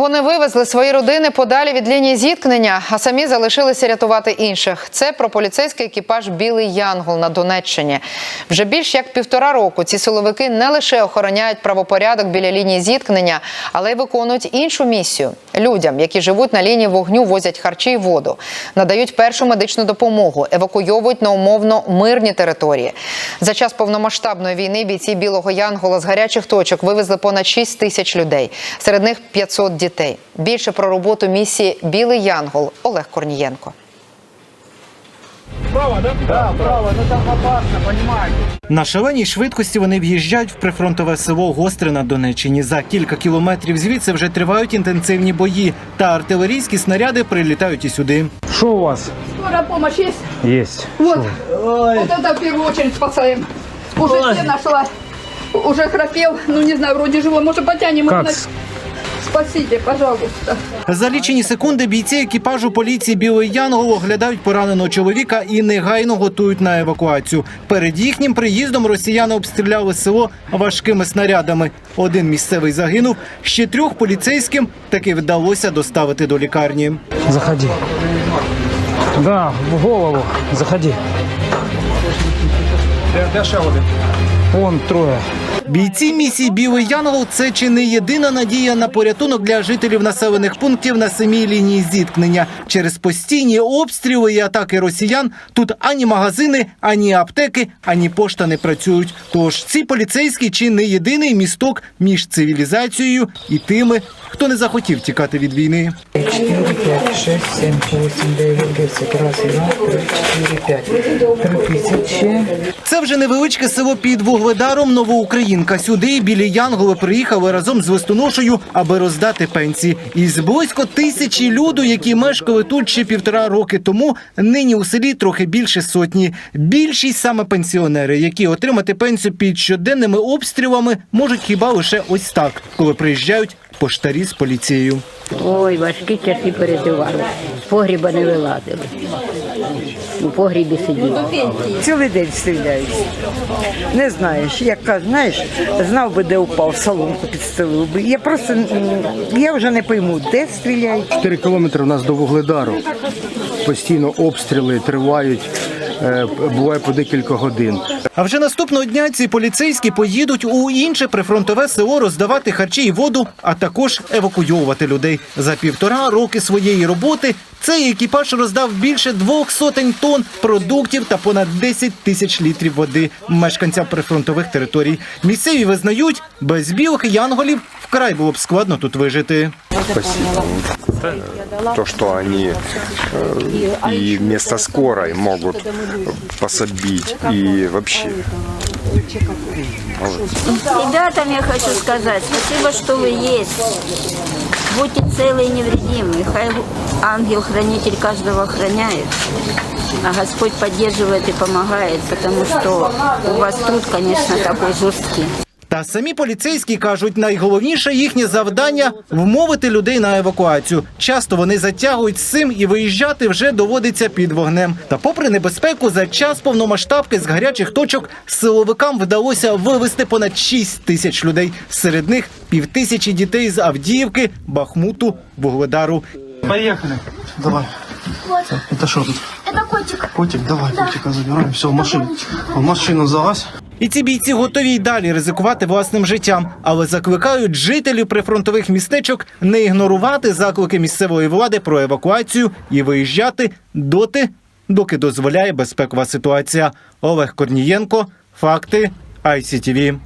Вони вивезли свої родини подалі від лінії зіткнення, а самі залишилися рятувати інших. Це про поліцейський екіпаж Білий Янгол на Донеччині. Вже більш як півтора року ці силовики не лише охороняють правопорядок біля лінії зіткнення, але й виконують іншу місію. Людям, які живуть на лінії вогню, возять харчі й воду, надають першу медичну допомогу, евакуйовують на умовно мирні території. За час повномасштабної війни бійці Білого Янгола з гарячих точок вивезли понад 6 тисяч людей. Серед них 500 дітей. Більше про роботу місії Білий Янгол Олег Корнієнко. На шаленій швидкості вони в'їжджають в прифронтове село Гостре на Донеччині. За кілька кілометрів звідси вже тривають інтенсивні бої, та артилерійські снаряди прилітають і сюди. Что у вас? Скорая помощь есть? Есть. Вот. Вот это в первую очередь спасаем. Уже все нашла. Уже храпел. Ну, не знаю, вроде живой. Может, потянем его Как? на- Спасите, пожалуйста. За лічені секунди бійці екіпажу поліції Білий Янгол оглядають пораненого чоловіка і негайно готують на евакуацію. Перед їхнім приїздом росіяни обстріляли село важкими снарядами. Один місцевий загинув, ще трьох поліцейським таки вдалося доставити до лікарні. Заходи. Да, в голову. Заходи. Вон трое. Бійці місії Білий Янгол це чи не єдина надія на порятунок для жителів населених пунктів на самій лінії зіткнення. Через постійні обстріли і атаки росіян тут ані магазини, ані аптеки, ані пошта не працюють. Тож ці поліцейські чи не єдиний місток між цивілізацією і тими, хто не захотів тікати від війни. 4, 5, 6, 7, 8, 9, 10. Раз, два, три, 4, 5. Три тисячі. Це вже невеличке село під Вугледаром Новоукраїнка. Сюди білі янголи приїхали разом з листоношею, аби роздати пенсії. Із близько тисячі люду, які мешкали тут ще півтора роки тому, нині у селі трохи більше сотні. Більшість саме пенсіонери, які отримати пенсію під щоденними обстрілами, можуть хіба лише ось так, коли приїжджають поштарі з поліцією. Ой, важкі часи переживали. З погріба не вилазили. У погрібі сиділи. Цілий день стріляють. Не знаєш, як кажуть, знаєш, знав би, де упав, соломку підстелив би. Я просто я вже не пойму, де стріляють. 4 кілометри у нас до Вугледару. Постійно обстріли тривають, е, буває по декілька годин. А вже наступного дня ці поліцейські поїдуть у інше прифронтове село роздавати харчі і воду, а також евакуйовувати людей. За півтора роки своєї роботи цей екіпаж роздав більше двох сотень тонн продуктів та понад 10 тисяч літрів води мешканцям прифронтових територій. Місцеві визнають, без білих янголів вкрай було б складно тут вижити. то, что они э, и вместо скорой могут пособить и вообще. Ребятам я хочу сказать, спасибо, что вы есть. Будьте целы и невредимы. Ангел-хранитель каждого охраняет. А Господь поддерживает и помогает, потому что у вас труд, конечно, такой жесткий. Та самі поліцейські кажуть, найголовніше їхнє завдання вмовити людей на евакуацію. Часто вони затягують з цим і виїжджати вже доводиться під вогнем. Та, попри небезпеку, за час повномасштабки з гарячих точок силовикам вдалося вивезти понад 6 тисяч людей. Серед них півтисячі дітей з Авдіївки, Бахмуту, Вугледару. Поехали. Давай. Это что тут? Это котик. Котик, давай котика забираем. Все, в машину. В машину залазь. І ці бійці готові й далі ризикувати власним життям, але закликають жителів прифронтових містечок не ігнорувати заклики місцевої влади про евакуацію і виїжджати доти, доки дозволяє безпекова ситуація. Олег Корнієнко, факти ICTV.